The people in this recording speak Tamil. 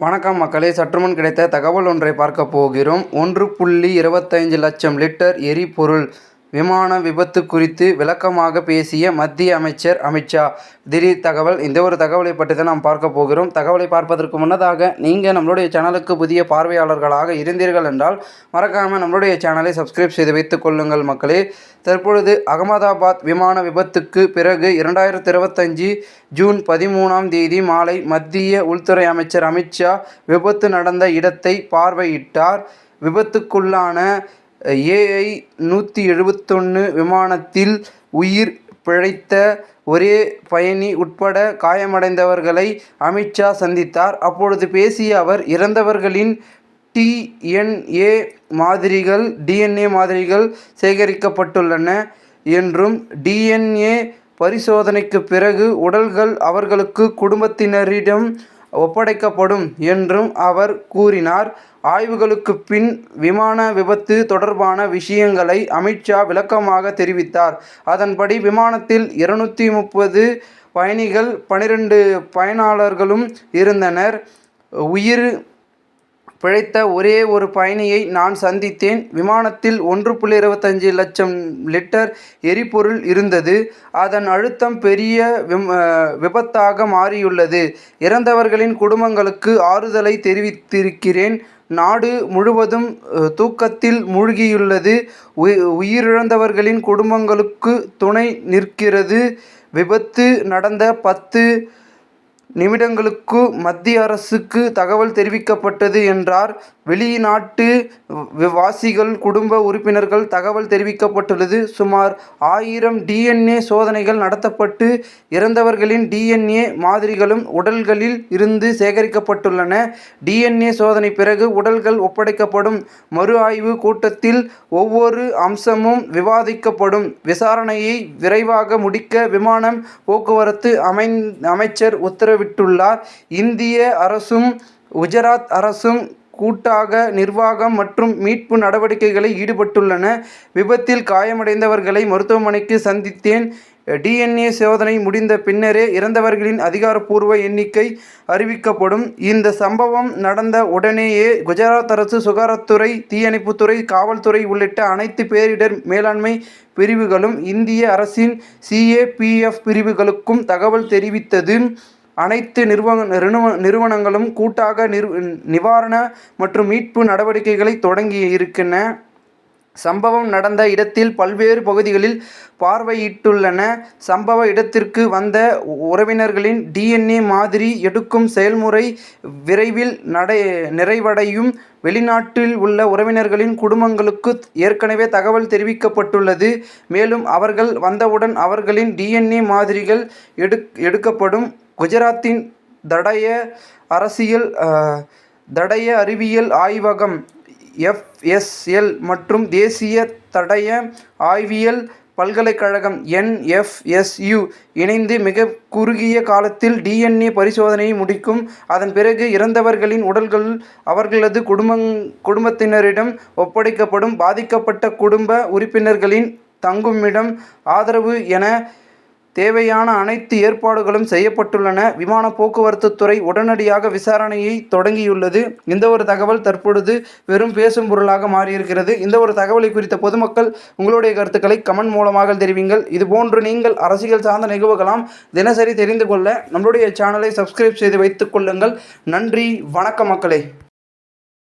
வணக்கம் மக்களே சற்றுமுன் கிடைத்த தகவல் ஒன்றை பார்க்க போகிறோம். ஒன்று புள்ளி இருபத்தைந்து லட்சம் லிட்டர் எரிபொருள் விமான விபத்து குறித்து விளக்கமாக பேசிய மத்திய அமைச்சர் அமித்ஷா திடீர் தகவல் இந்த ஒரு தகவலை பற்றி தான் நாம் பார்க்க போகிறோம். தகவலை பார்ப்பதற்கு முன்னதாக நீங்கள் நம்மளுடைய சேனலுக்கு புதிய பார்வையாளர்களாக இருந்தீர்கள் என்றால் மறக்காமல் நம்மளுடைய சேனலை சப்ஸ்கிரைப் செய்து வைத்துக் கொள்ளுங்கள் மக்களே. தற்பொழுது அகமதாபாத் விமான விபத்துக்கு பிறகு இரண்டாயிரத்தி இருபத்தஞ்சு ஜூன் பதிமூணாம் தேதி மாலை மத்திய உள்துறை அமைச்சர் அமித்ஷா விபத்து நடந்த இடத்தை பார்வையிட்டார். விபத்துக்குள்ளான ஏஐ நூற்றி எழுபத்தொன்று விமானத்தில் உயிர் பிழைத்த ஒரே பயணி உட்பட காயமடைந்தவர்களை அமித்ஷா சந்தித்தார். அப்பொழுது பேசிய அவர் இறந்தவர்களின் டிஎன்ஏ மாதிரிகள் டிஎன்ஏ மாதிரிகள் சேகரிக்கப்பட்டுள்ளன என்றும் டிஎன்ஏ பரிசோதனைக்கு பிறகு உடல்கள் அவர்களுக்கு குடும்பத்தினரிடம் ஒப்படைக்கப்படும் என்றும் அவர் கூறினார். ஆய்வுகளுக்கு பின் விமான விபத்து தொடர்பான விஷயங்களை அமித்ஷா விளக்கமாக தெரிவித்தார். அதன்படி விமானத்தில் இருநூற்றி முப்பது பயணிகள் பனிரெண்டு பயனாளர்களும் இருந்தனர். உயிர் பிழைத்த ஒரே ஒரு பயணியை நான் சந்தித்தேன். விமானத்தில் ஒன்று புள்ளி இருபத்தஞ்சி லட்சம் லிட்டர் எரிபொருள் இருந்தது. அதன் அழுத்தம் பெரிய விபத்தாக மாறியுள்ளது. இறந்தவர்களின் குடும்பங்களுக்கு ஆறுதலை தெரிவித்திருக்கிறேன். நாடு முழுவதும் தூக்கத்தில் மூழ்கியுள்ளது. உயிரிழந்தவர்களின் குடும்பங்களுக்கு துணை நிற்கிறது. விபத்து நடந்த பத்து நிமிடங்களுக்கு மத்திய அரசுக்கு தகவல் தெரிவிக்கப்பட்டது என்றார். வெளிநாட்டு வாசிகள் குடும்ப உறுப்பினர்கள் தகவல் தெரிவிக்கப்பட்டுள்ளது. சுமார் ஆயிரம் டிஎன்ஏ சோதனைகள் நடத்தப்பட்டு இறந்தவர்களின் டிஎன்ஏ மாதிரிகளும் உடல்களில் இருந்து சேகரிக்கப்பட்டுள்ளன. டிஎன்ஏ சோதனை பிறகு உடல்கள் ஒப்படைக்கப்படும். மறு ஆய்வு கூட்டத்தில் ஒவ்வொரு அம்சமும் விவாதிக்கப்படும். விசாரணையை விரைவாக முடிக்க விமானம் போக்குவரத்து அமை அமைச்சர் உத்தரவிட்டுள்ளார் இந்திய அரசும் குஜராத் அரசும் கூட்டாக நிர்வாகம் மற்றும் மீட்பு நடவடிக்கைகளில் ஈடுபட்டுள்ளன. விபத்தில் காயமடைந்தவர்களை மருத்துவமனைக்கு சந்தித்தேன். டிஎன்ஏ சோதனை முடிந்த பின்னரே இறந்தவர்களின் அதிகாரப்பூர்வ எண்ணிக்கை அறிவிக்கப்படும். இந்த சம்பவம் நடந்த உடனேயே குஜராத் அரசு சுகாதாரத்துறை தீயணைப்புத்துறை காவல்துறை உள்ளிட்ட அனைத்து பேரிடர் மேலாண்மை பிரிவுகளும் இந்திய அரசின் சிஏபிஎஃப் பிரிவுகளுக்கும் தகவல் தெரிவித்தது. அனைத்து நிறுவன நிறுவனங்களும் கூட்டாக நிவாரண மற்றும் மீட்பு நடவடிக்கைகளை தொடங்கி இருக்கின்றன. சம்பவம் நடந்த இடத்தில் பல்வேறு பகுதிகளில் பார்வையிட்டுள்ளன. சம்பவ இடத்திற்கு வந்த உறவினர்களின் டிஎன்ஏ மாதிரி எடுக்கும் செயல்முறை விரைவில் நடை நிறைவடையும். வெளிநாட்டில் உள்ள உறவினர்களின் குடும்பங்களுக்கு ஏற்கனவே தகவல் தெரிவிக்கப்பட்டுள்ளது. மேலும் அவர்கள் வந்தவுடன் அவர்களின் டிஎன்ஏ மாதிரிகள் எடு எடுக்கப்படும். குஜராத்தின் தடய அரசியல் தடய அறிவியல் ஆய்வகம் எஃப்எஸ்எல் மற்றும் தேசிய தடய ஆய்வியல் பல்கலைக்கழகம் என்எஃப்எஸ்யு இணைந்து மிக குறுகிய காலத்தில் டிஎன்ஏ பரிசோதனையை முடிக்கும். அதன் பிறகு இறந்தவர்களின் உடல்கள் அவர்களது குடும்பங் குடும்பத்தினரிடம் ஒப்படைக்கப்படும். பாதிக்கப்பட்ட குடும்ப உறுப்பினர்களின் தங்குமிடம் ஆதரவு என தேவையான அனைத்து ஏற்பாடுகளும் செய்யப்பட்டுள்ளன. விமான போக்குவரத்து துறை உடனடியாக விசாரணையை தொடங்கியுள்ளது. இந்த ஒரு தகவல் தற்பொழுது வெறும் பேசும் பொருளாக மாறியிருக்கிறது. இந்த ஒரு தகவலை குறித்த பொதுமக்கள் உங்களுடைய கருத்துக்களை கமெண்ட் மூலமாக தெரிவிங்கள். இதுபோன்று நீங்கள் அரசியல் சார்ந்த நிகழ்வுகளாம் தினசரி தெரிந்து கொள்ள நம்மளுடைய சேனலை சப்ஸ்கிரைப் செய்து வைத்துக் கொள்ளுங்கள். நன்றி வணக்க மக்களே.